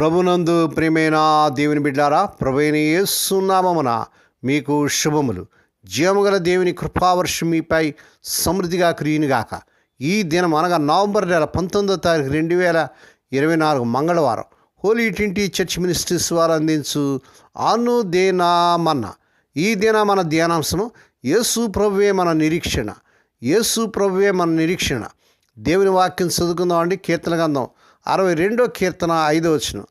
ప్రభునందు ప్రియమైన దేవుని బిడ్డారా ప్రభుని యేసునామమున మీకు శుభములు. జీవముగల దేవుని కృపావర్షం మీపై సమృద్ధిగా క్రియునిగాక. ఈ దినం అనగా నవంబర్ నెల పంతొమ్మిదో తారీఖు రెండు వేల ఇరవై నాలుగు మంగళవారం హోలీ ట్వంటీ చర్చ్ మినిస్ట్రీస్ వారు అందించు అనుదేనామన్న. ఈ దిన మన ధ్యానాంశము యేసు ప్రభువే మన నిరీక్షణ. యేసు ప్రభువే మన నిరీక్షణ. దేవుని వాక్యం చదువుకుందాం అండి కీర్తన గంధం అరవై రెండో కీర్తన ఐదో వచ్చిన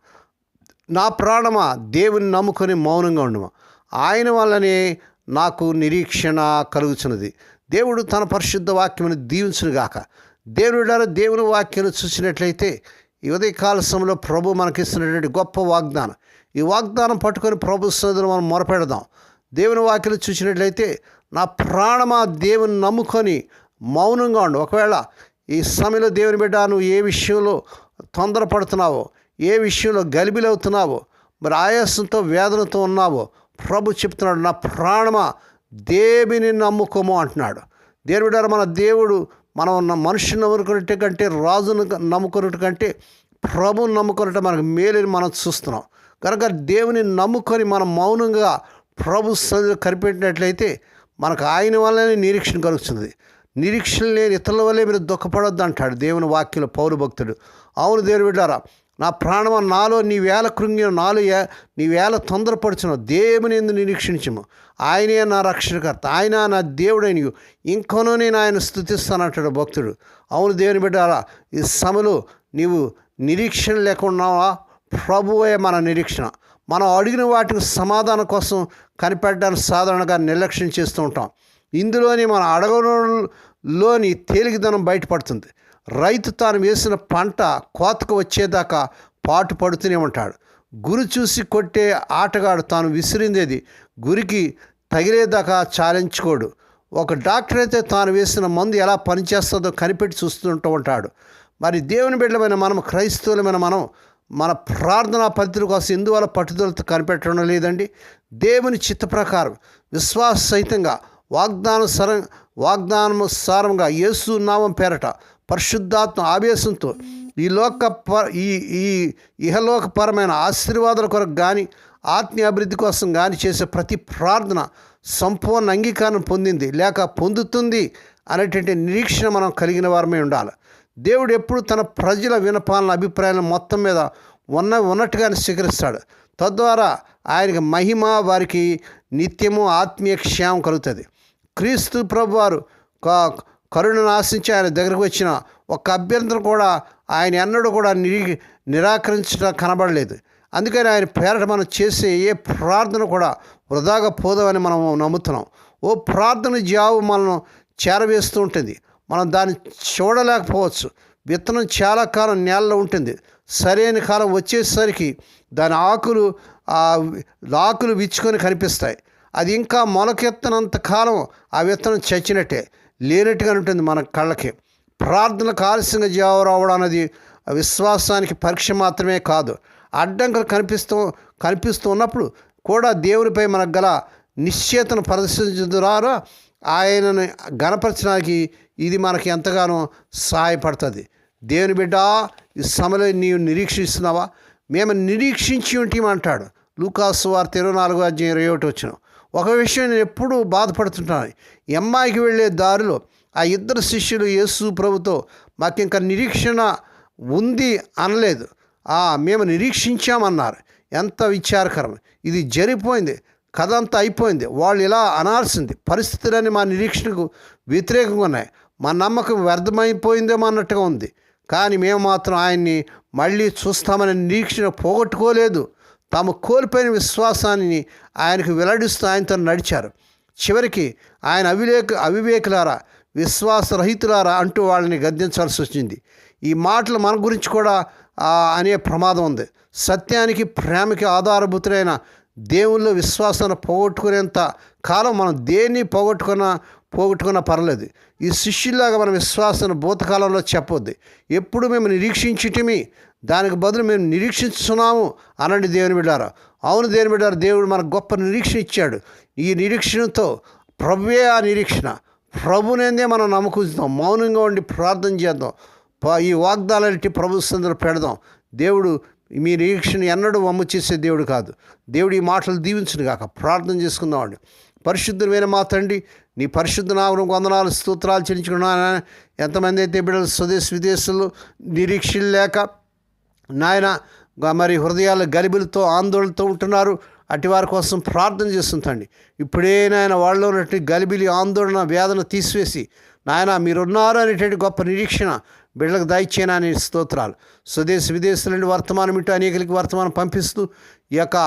నా ప్రాణమా దేవుని నమ్ముకొని మౌనంగా ఉండము. ఆయన వల్లనే నాకు నిరీక్షణ కలుగుతున్నది దేవుడు తన పరిశుద్ధ వాక్యమును దీవించునుగాక. దేవుడు దేవుని వాక్యాన్ని చూసినట్లయితే ఈ ఉదయకాల సమయంలో ప్రభు మనకిస్తున్నటువంటి గొప్ప వాగ్దానం. ఈ వాగ్దానం పట్టుకొని ప్రభు సన్నిధిలో మనం మొరపెడదాం. దేవుని వాక్యలు చూసినట్లయితే నా ప్రాణమా దేవుని నమ్ముకొని మౌనంగా ఉండు. ఒకవేళ ఈ సమయంలో దేవుని బిడ్డ నువ్వు ఏ విషయంలో తొందరపడుతున్నావో ఏ విషయంలో గలిబిలవుతున్నావో మరి ఆయాసంతో వేదనతో ఉన్నావో ప్రభు చెప్తున్నాడు నా ప్రాణమా దేవిని నమ్ముకోము అంటున్నాడు. దేవుని బిడ్డ మన దేవుడు మనం ఉన్న మనుషుని నమ్ముకున్నట్టు కంటే రాజును నమ్ముకున్నట్టు కంటే ప్రభుని నమ్ముకున్నట్టు మనకు మేలుని మనం చూస్తున్నాం. కనుక దేవుని నమ్ముకొని మనం మౌనంగా ప్రభు సన్నిధిలో కనిపెట్టినట్లయితే మనకు ఆయన వల్లనే నిరీక్షణ కలుగుతుంది. నిరీక్షణ లేని ఇతరుల వల్లే మీరు దుఃఖపడొద్దు అంటాడు దేవుని వాక్యంలో పౌరు భక్తుడు. అవును దేవుని బిడ్డారా నా ప్రాణమ నాలో నీ వేల కృంగిన నాలో నీ వేల తొందరపరచును. దేవుని ఎందు నిరీక్షించము. ఆయనే నా రక్షణకర్త ఆయన నా దేవుడైన ఇంకనూ నేను ఆయన స్థుతిస్తానంటాడు భక్తుడు. అవును దేవుని బిడ్డారా ఈ సమలు నీవు నిరీక్షణ లేకుండా ప్రభువే మన నిరీక్షణ. మనం అడిగిన వాటికి సమాధానం కోసం కనిపెట్టడానికి సాధారణంగా నిర్లక్ష్యం చేస్తూ ఉంటాం. ఇందులోని మన అడగలోని తేలికదనం బయటపడుతుంది. రైతు తాను వేసిన పంట కోతకు వచ్చేదాకా పాటు పడుతూనే ఉంటాడు. గురి చూసి కొట్టే ఆటగాడు తాను విసిరిందేది గురికి తగిలేదాకా చాలించుకోడు. ఒక డాక్టర్ అయితే తాను వేసిన మందు ఎలా పనిచేస్తుందో కనిపెట్టి చూస్తుంటూ ఉంటాడు. మరి దేవుని బిడ్డమైన మనం క్రైస్తవులమైన మనం మన ప్రార్థనా పద్ధతుల కోసం ఎందువల్ల పట్టుదలతో కనిపెట్టడం లేదండి? దేవుని చిత్త ప్రకారం విశ్వాస సహితంగా వాగ్దానుసర సర యేసు నామం పేరట పరిశుద్ధాత్మ ఆవేశంతో ఈ లోక ప ఈ ఈ ఇహలోకపరమైన ఆశీర్వాదాల కొరకు కానీ ఆత్మీయ అభివృద్ధి కోసం కానీ చేసే ప్రతి ప్రార్థన సంపూర్ణ అంగీకారం పొందింది లేక పొందుతుంది అనేటువంటి నిరీక్షణ మనం కలిగిన వారమే ఉండాలి. దేవుడు ఎప్పుడు తన ప్రజల వినపాలన అభిప్రాయాలను మొత్తం మీద ఉన్న ఉన్నట్టుగానే స్వీకరిస్తాడు. తద్వారా ఆయనకి మహిమ వారికి నిత్యము ఆత్మీయ క్షేమం కలుగుతుంది. క్రీస్తు ప్రభువారు కరుణను ఆశించి ఆయన దగ్గరకు వచ్చిన ఒక అభ్యంతరం కూడా ఆయన ఎన్నడూ కూడా నిరీ నిరాకరించడం కనబడలేదు. అందుకని ఆయన పేరట మనం చేసే ఏ ప్రార్థన కూడా వృధాగా పోదామని మనం నమ్ముతున్నాం. ఓ ప్రార్థన జావు మనం చేరవేస్తూ ఉంటుంది. మనం దాన్ని చూడలేకపోవచ్చు. విత్తనం చాలా కాలం నేలలో ఉంటుంది. సరైన కాలం వచ్చేసరికి దాని ఆకులు ఆకులు విచ్చుకొని కనిపిస్తాయి. అది ఇంకా మొలకెత్తనంత కాలం ఆ విత్తనం చచ్చినట్టే. లేనట్టుగా ఉంటుంది మన కళ్ళకి. ప్రార్థనకు ఆలస్యంగా జావ రావడం అనేది విశ్వాసానికి పరీక్ష మాత్రమే కాదు. అడ్డంకులు కనిపిస్తూ కనిపిస్తూ ఉన్నప్పుడు కూడా దేవునిపై మనకు గల నిశ్చేతను ప్రదర్శించడం ద్వారా ఆయనను గణపరచడానికి ఇది మనకి ఎంతగానో సహాయపడుతుంది. దేవుని బిడ్డ ఈ సమయంలో నీవు నిరీక్షిస్తున్నావా? మేము నిరీక్షించి ఉంటామంటాడు లూకాసు వార్త ఇరవై నాలుగో అధ్యాయం ఇరవై ఒకటి వచ్చినాం ఒక విషయం నేను ఎప్పుడూ బాధపడుతుంటాను. ఎమ్మాయికి వెళ్ళే దారిలో ఆ ఇద్దరు శిష్యులు యేసు ప్రభుతో మాకు ఇంకా నిరీక్షణ ఉంది అనలేదు. మేము నిరీక్షించామన్నారు. ఎంత విచారకరం. ఇది జరిగిపోయింది. కథ అంతా అయిపోయింది. వాళ్ళు ఇలా అనాల్సింది. పరిస్థితులన్నీ మా నిరీక్షణకు వ్యతిరేకంగా ఉన్నాయి. మా నమ్మకం వ్యర్థమైపోయిందేమో అన్నట్టుగా ఉంది. కానీ మేము మాత్రం ఆయన్ని మళ్ళీ చూస్తామని నిరీక్షణ పోగొట్టుకోలేదు. తాము కోల్పోయిన విశ్వాసాన్ని ఆయనకు వెల్లడిస్తూ ఆయనతో నడిచారు. చివరికి ఆయన అవివేక అవివేకులారా విశ్వాసరహితులారా అంటూ వాళ్ళని గద్దించాల్సి వచ్చింది. ఈ మాటలు మన గురించి కూడా అనే ప్రమాదం ఉంది. సత్యానికి ప్రేమకి ఆధారభూతులైన దేవుల్లో విశ్వాసాన్ని పోగొట్టుకునేంత కాలం మనం దేన్ని పోగొట్టుకున్నా పోగొట్టుకున్నా పర్లేదు. ఈ శిష్యుల్లాగా మన విశ్వాసాన్ని భూతకాలంలో చెప్పొద్దు. ఎప్పుడు మేము నిరీక్షించటమి దానికి బదులు మేము నిరీక్షిస్తున్నాము అనండి దేవుని బిడ్డారు. అవును దేవుని బిడ్డారు దేవుడు మనకు గొప్ప నిరీక్షణ ఇచ్చాడు. ఈ నిరీక్షణతో ప్రభువే ఆ నిరీక్షణ. ప్రభునేందే మనం నమ్మకుంచుతాం మౌనంగా ఉండి ప్రార్థన చేద్దాం. ఈ వాగ్దాలన్నిటి ప్రభు సందర పెడదాం. దేవుడు మీ నిరీక్షణ ఎన్నడూ వమ్ము చేసే దేవుడు కాదు. దేవుడు ఈ మాటలు దీవించును కాక ప్రార్థన చేసుకుందామండి పరిశుద్ధమైన మా తండ్రి నీ పరిశుద్ధ నామం వందనాలు స్తోత్రాలు చెల్లించుకున్నా ఎంతమంది అయితే బిడ్డలు స్వదేశ విదేశాలు నిరీక్షలు లేక నాయన మరి హృదయాల గలిబిలతో ఆందోళనతో ఉంటున్నారు. అటు వారి కోసం ప్రార్థన చేస్తుంటండి ఇప్పుడే నాయన వాళ్ళలో ఉన్నటువంటి గలిబిలి ఆందోళన వేదన తీసివేసి నాయన మీరున్నారు అనేటువంటి గొప్ప నిరీక్షణ బిడ్డలకు దయచేనా అనే స్తోత్రాలు. స్వదేశ విదేశాల నుండి వర్తమానం ఇటు అనేకలకి వర్తమానం పంపిస్తూ ఈ యొక్క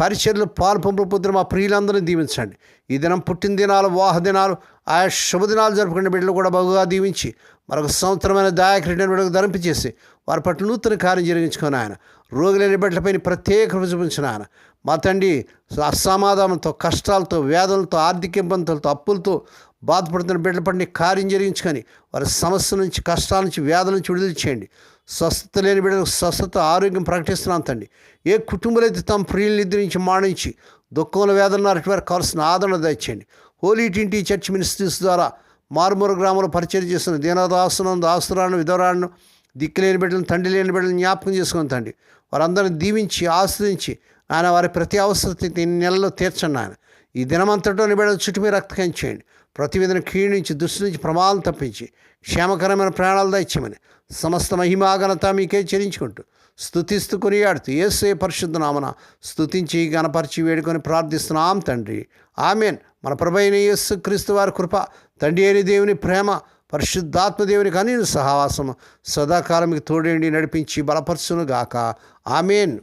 పరిచర్లు పాలు పంపకపోతున్న మా ప్రియులందరినీ దీవించండి. ఈ దినం పుట్టిన దినాలు వాహ దినాలు ఆయా శుభదినాలు జరుపుకునే బిడ్డలు కూడా బహుగా దీవించి మరొక సంవత్సరమైన దాయకరిని బిడ్డకు ధరింపచేసి వారి పట్ల నూతన కార్యం జరిగించుకొని ఆయన. రోగులైన బిడ్డలపైన ప్రత్యేక కృప చూపించిన ఆయన. మా తండ్రి అసమాధానంతో కష్టాలతో వేదనలతో ఆర్థిక ఇబ్బందులతో అప్పులతో బాధపడుతున్న బిడ్డల పట్ల కార్యం జరిగించుకొని వారి సమస్య నుంచి కష్టాల నుంచి వ్యాధుల నుంచి విడుదల చేయండి. స్వస్థత లేని బిడ్డలకు స్వస్థత ఆరోగ్యం ప్రకటిస్తున్నాం తండ్రి. ఏ కుటుంబాలు అయితే తమ ప్రియులు నిద్రించి మాణించి దుఃఖంలో వేదన అటు వారికి కావాల్సిన ఆదరణ దయచేయండి. హోలీ టింటి చర్చ్ మినిస్ట్రీస్ ద్వారా మారుమూరు గ్రామంలో పరిచయం చేస్తున్న దీనదాసులను విధవరాను దిక్కు దిక్కులేని బిడ్డలను తండ్రి లేని బిడ్డలను జ్ఞాపకం చేసుకుని తండ్రి. వారందరిని దీవించి ఆశ్రయించి ఆయన వారి ప్రతి అవసరత ఈ నెలలో తీర్చండి ఆయన ఈ దినమంతటో బిడ్డలు చుట్టూ మీరు రక్తకం చేయండి. ప్రతి విధన క్షీణించి దృష్టి నుంచి ప్రమాదం తప్పించి క్షేమకరమైన ప్రాణాలు దయచేయమని సమస్త మహిమాగనత మీకే చెల్లించుకుంటూ స్థుతిస్తూ కొనియాడుతూ ఏసే పరిశుద్ధ నామన స్థుతించి గణపరిచి వేడుకొని ప్రార్థిస్తున్నాం తండ్రి. ఆమెన్. మన ప్రభైన యేసు క్రీస్తు వారి కృప తండ్రి అయిన దేవుని ప్రేమ పరిశుద్ధాత్మదేవుని కానీ సహవాసం సదాకాలం మీకు తోడేండి నడిపించి బలపరచునుగాక. ఆమెన్.